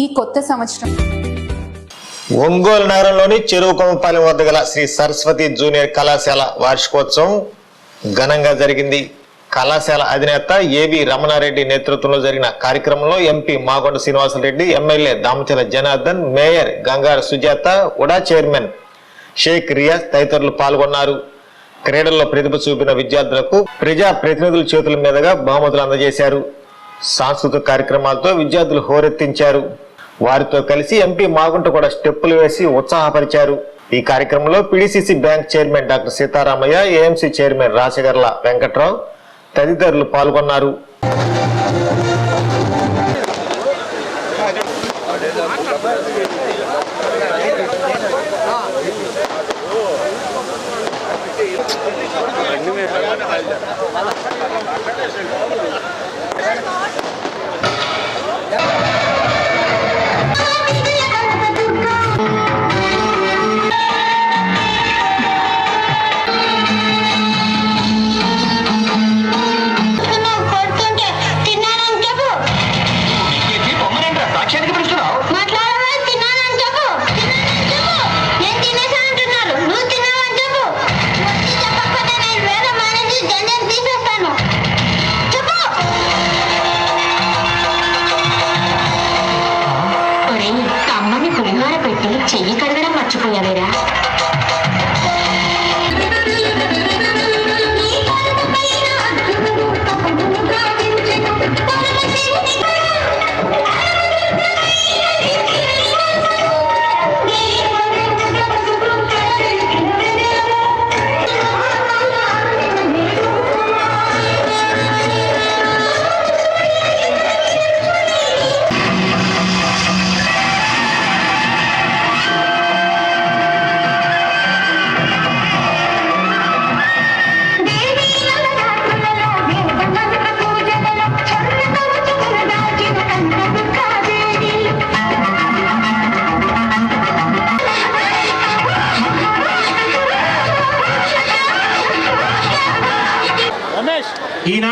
ఈ కొత్త సంవత్సరం ఒంగోలు నగరంలోని చెరువు కొమ్మపాలెం వద్ద గల శ్రీ సరస్వతి జూనియర్ కళాశాల వార్షికోత్సవం ఘనంగా జరిగింది. కళాశాల అధినేత ఏవి రమణారెడ్డి నేతృత్వంలో జరిగిన కార్యక్రమంలో MP Magunta Srinivasareddy MLA Damacharla Janardhan mayor Gangada Sujatha UDA chairman Sheikh Riyaz తదితరులు పాల్గొన్నారు. క్రీడల్లో ప్రతిభ చూపిన విద్యార్థులకు ప్రజా ప్రతినిధుల చేతుల మీదుగా బహుమతులు అందజేశారు. సాంస్కృతిక కార్యక్రమాలతో విద్యార్థులు హోరెత్తించారు. వారితో కలిసి ఎంపీ మాగుంట కూడా స్టెప్పులు వేసి ఉత్సాహపరిచారు. ఈ కార్యక్రమంలో PDCC bank chairman doctor Sitaramayya AMC chairman Rajagarla Venkatrao తదితరులు పాల్గొన్నారు. చెయ్యి కడగడం మర్చిపోయావేరా?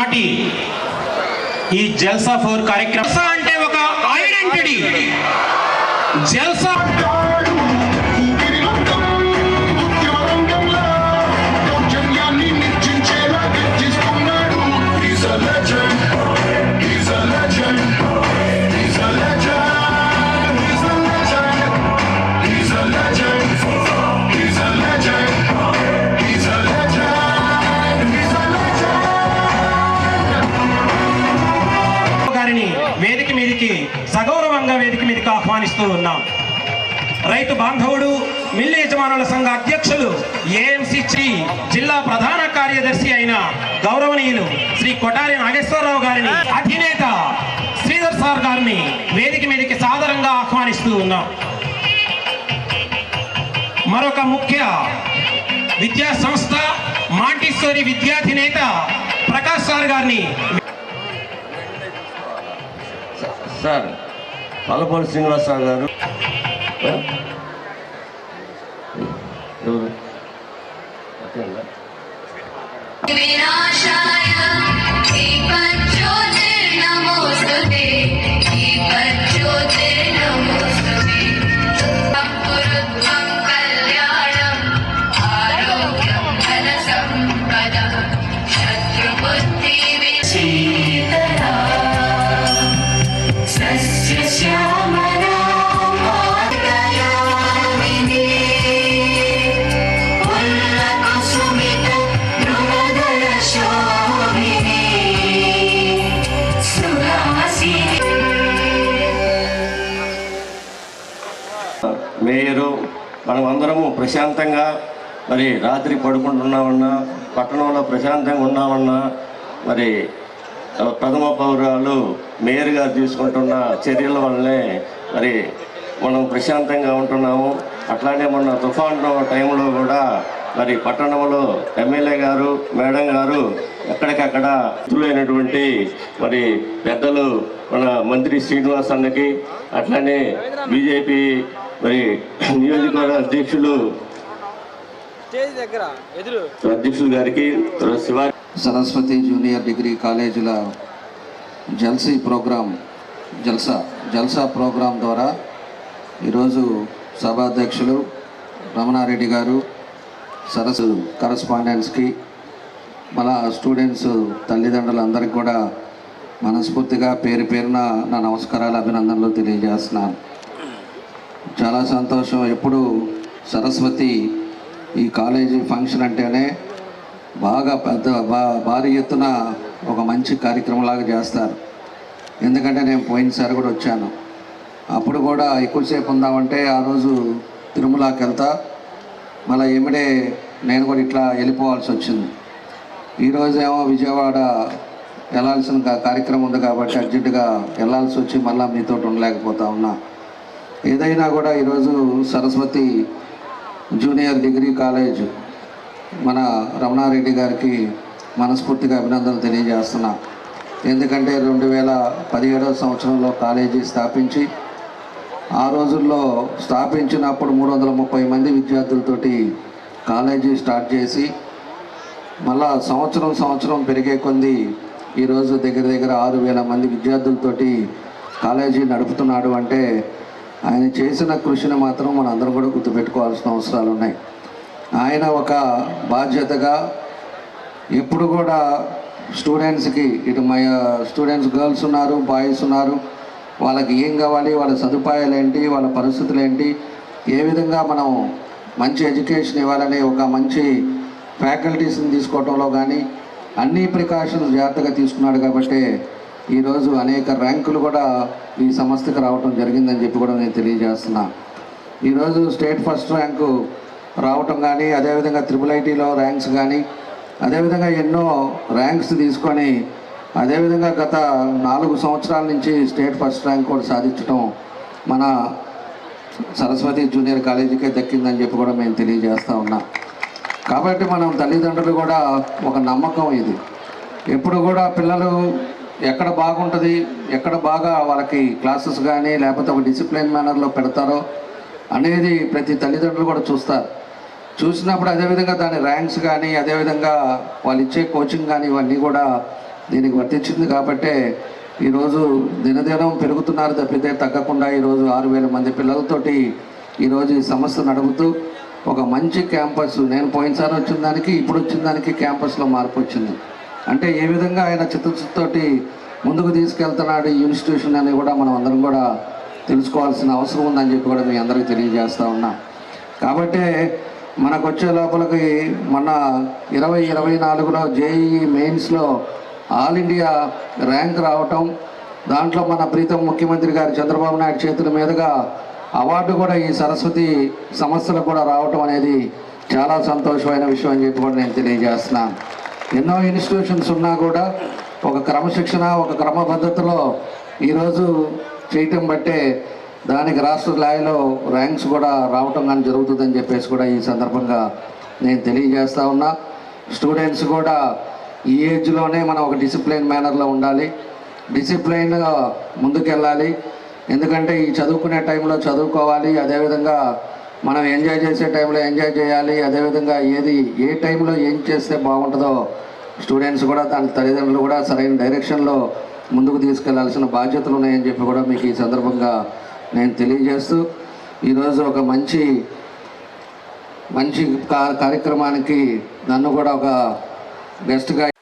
నాటి ఈ జల్సా ఫోర్ కార్యక్రమం. అంటే ఒక ఐడెంటిటీ. జల్సా ఆశిస్తూ ఉన్నాం. రైతు బాంధవుడు మిల్లు యజమానుల సంఘ అధ్యక్షులు ఏఎంసీ శ్రీ జిల్లా ప్రధాన కార్యదర్శి అయిన గౌరవనీయులు శ్రీ కొటారి నాగేశ్వరరావు గారిని అధినేత శ్రీధర్ సార్ గారిని వేదిక మీదకి సాదరంగా ఆహ్వానిస్తూ ఉన్నాం. మరొక ముఖ్య విద్యా సంస్థ మాంటిస్టోరీ విద్యాధినేత ప్రకాష్ సార్ గారిని సార్ పల్లపల్లి శ్రీనివాసరావు గారు. ఎవరు? ప్రశాంతంగా మరి రాత్రి పడుకుంటున్నామన్నా పట్టణంలో ప్రశాంతంగా ఉన్నామన్నా మరి ప్రథమ పౌరాలు మేయర్ గారు తీసుకుంటున్న చర్యల వల్లనే మరి మనం ప్రశాంతంగా ఉంటున్నాము. అట్లానే మొన్న తుఫాను టైంలో కూడా మరి పట్టణంలో ఎమ్మెల్యే గారు మేడం గారు ఎక్కడికక్కడ మిత్రులైనటువంటి మరి పెద్దలు మన మంత్రి శ్రీనివాస్ అన్నకి అట్లానే బీజేపీ మరి నియోజకవర్గ అధ్యక్షులు అధ్యక్షులు గారికి శివ సరస్వతి జూనియర్ డిగ్రీ కాలేజీల జల్సీ ప్రోగ్రాం జల్సా జల్సా ప్రోగ్రాం ద్వారా ఈరోజు సభాధ్యక్షులు రమణారెడ్డి గారు సరస్సు కరస్పాండెంట్స్కి మళ్ళా స్టూడెంట్స్ తల్లిదండ్రులందరికీ కూడా మనస్ఫూర్తిగా పేరు పేరున నా నమస్కారాలు అభినందనలు తెలియజేస్తున్నాను. చాలా సంతోషం. ఎప్పుడు సరస్వతి ఈ కాలేజీ ఫంక్షన్ అంటేనే బాగా పెద్ద భారీ ఎత్తున ఒక మంచి కార్యక్రమంలాగా చేస్తారు. ఎందుకంటే నేను పోయినసారి కూడా వచ్చాను. అప్పుడు కూడా ఎక్కువసేపు ఉందామంటే ఆ రోజు తిరుమలకి వెళ్తా. మళ్ళీ ఏమిడే నేను కూడా ఇట్లా వెళ్ళిపోవాల్సి వచ్చింది. ఈరోజేమో విజయవాడ వెళ్ళాల్సిన కార్యక్రమం ఉంది కాబట్టి అర్జెంటుగా వెళ్ళాల్సి వచ్చి మళ్ళీ మీతో ఉండలేకపోతా ఉన్నా. ఏదైనా కూడా ఈరోజు సరస్వతి జూనియర్ డిగ్రీ కాలేజ్ మన రమణారెడ్డి గారికి మనస్ఫూర్తిగా అభినందనలు తెలియజేస్తున్నా. ఎందుకంటే రెండు వేల పదిహేడవ సంవత్సరంలో కాలేజీ స్థాపించి ఆ రోజుల్లో స్థాపించినప్పుడు మూడు వందల ముప్పై మంది విద్యార్థులతోటి కాలేజీ స్టార్ట్ చేసి మళ్ళా సంవత్సరం సంవత్సరం పెరిగే కొంది ఈరోజు దగ్గర దగ్గర ఆరు వేల మంది విద్యార్థులతోటి కాలేజీ నడుపుతున్నాడు అంటే ఆయన చేసిన కృషిని మాత్రం మన అందరం కూడా గుర్తుపెట్టుకోవాల్సిన అవసరాలు ఉన్నాయి ఆయన ఒక బాధ్యతగా ఎప్పుడు కూడా స్టూడెంట్స్కి ఇటు మై స్టూడెంట్స్ గర్ల్స్ ఉన్నారు బాయ్స్ ఉన్నారు వాళ్ళకి ఏం కావాలి వాళ్ళ సదుపాయాలు ఏంటి వాళ్ళ పరిస్థితులు ఏంటి ఏ విధంగా మనం మంచి ఎడ్యుకేషన్ ఇవ్వాలని ఒక మంచి ఫ్యాకల్టీస్ని తీసుకోవడంలో కానీ అన్ని ప్రికాషన్స్ జాగ్రత్తగా తీసుకున్నాడు కాబట్టి ఈరోజు అనేక ర్యాంకులు కూడా ఈ సంస్థకి రావటం జరిగిందని చెప్పి కూడా నేను తెలియజేస్తున్నా. ఈరోజు స్టేట్ ఫస్ట్ ర్యాంకు రావటం కానీ అదేవిధంగా త్రిపుల్ ఐటీలో ర్యాంక్స్ కానీ అదేవిధంగా ఎన్నో ర్యాంక్స్ తీసుకొని అదేవిధంగా గత నాలుగు సంవత్సరాల నుంచి స్టేట్ ఫస్ట్ ర్యాంక్ కూడా సాధించడం మన సరస్వతి జూనియర్ కాలేజీకే దక్కిందని చెప్పి కూడా మేము తెలియజేస్తూ ఉన్నాం. కాబట్టి మనం తల్లిదండ్రులు కూడా ఒక నమ్మకం ఇది. ఎప్పుడు కూడా పిల్లలు ఎక్కడ బాగుంటుంది ఎక్కడ బాగా వాళ్ళకి క్లాసెస్ కానీ లేకపోతే ఒక డిసిప్లిన్ మేనర్లో పెడతారో అనేది ప్రతి తల్లిదండ్రులు కూడా చూస్తారు. చూసినప్పుడు అదేవిధంగా దాని ర్యాంక్స్ కానీ అదేవిధంగా వాళ్ళు ఇచ్చే కోచింగ్ కానీ ఇవన్నీ కూడా దీనికి వర్తించింది కాబట్టే ఈరోజు దినదినం పెరుగుతున్నారు తప్పితే తగ్గకుండా ఈరోజు ఆరు వేల మంది పిల్లలతోటి ఈరోజు ఈ సంస్థ నడుపుతూ ఒక మంచి క్యాంపస్ నేను పోయినసారి వచ్చిన దానికి ఇప్పుడు వచ్చిన దానికి క్యాంపస్లో మార్పు వచ్చింది. అంటే ఏ విధంగా ఆయన చిత్తశుద్ధితోటి ముందుకు తీసుకెళ్తున్నాడు ఈ ఇన్స్టిట్యూషన్ అని కూడా మనం అందరం కూడా తెలుసుకోవాల్సిన అవసరం ఉందని చెప్పి కూడా మీ అందరికీ తెలియజేస్తూ ఉన్నా. కాబట్టి మనకు వచ్చే లోపలికి మన ఇరవై ఇరవై నాలుగులో జేఈఈ మెయిన్స్లో ఆల్ ఇండియా ర్యాంక్ రావటం దాంట్లో మన ప్రీతం ముఖ్యమంత్రి గారు చంద్రబాబు నాయుడు చేతుల మీదుగా అవార్డు కూడా ఈ సరస్వతి సంస్థలకు కూడా రావటం అనేది చాలా సంతోషమైన విషయం అని చెప్పి కూడా నేను తెలియజేస్తున్నాను. ఎన్నో ఇన్స్టిట్యూషన్స్ ఉన్నా కూడా ఒక క్రమశిక్షణ ఒక క్రమ పద్ధతిలో ఈరోజు చేయటం బట్టే దానికి రాష్ట్ర స్థాయిలో ర్యాంక్స్ కూడా రావటం కానీ జరుగుతుందని చెప్పేసి కూడా ఈ సందర్భంగా నేను తెలియజేస్తా ఉన్నా. స్టూడెంట్స్ కూడా ఈ ఏజ్లోనే మనం ఒక డిసిప్లిన్ మేనర్లో ఉండాలి. డిసిప్లైన్గా ముందుకెళ్ళాలి. ఎందుకంటే ఈ చదువుకునే టైంలో చదువుకోవాలి. అదేవిధంగా మనం ఎంజాయ్ చేసే టైంలో ఎంజాయ్ చేయాలి. అదేవిధంగా ఏది ఏ టైంలో ఏం చేస్తే బాగుంటుందో స్టూడెంట్స్ కూడా దాని తల్లిదండ్రులు కూడా సరైన డైరెక్షన్లో ముందుకు తీసుకెళ్ళాల్సిన బాధ్యతలు ఉన్నాయని చెప్పి కూడా మీకు ఈ సందర్భంగా నేను తెలియజేస్తూ ఈరోజు ఒక మంచి మంచి కార్యక్రమానికి నన్ను కూడా ఒక గెస్ట్గా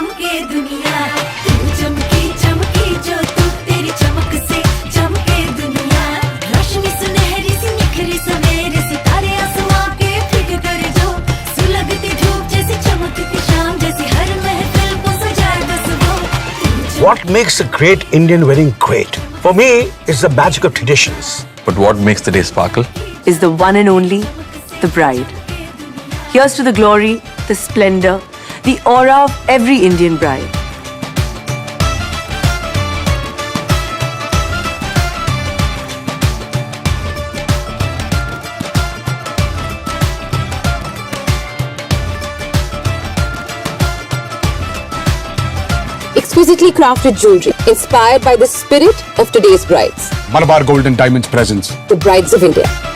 चमके दुनिया तू चमकी चमकी जो तू तेरी चमक से चमके दुनिया रोशनी सुनहरी सी निखरी सवेरे सितारे आसमां के फिक कर जो सुलगती धूप जैसी चमकती शाम जैसी हर महफिल को सजाए बस वो तू चमकी What makes a great Indian wedding great? For me, it's the magic of traditions. But what makes the day sparkle? is the one and only the bride. Here's to the glory, the splendor, the aura of every Indian bride. exquisitely crafted jewelry inspired by the spirit of today's brides, Malabar Gold and Diamonds presents the brides of India.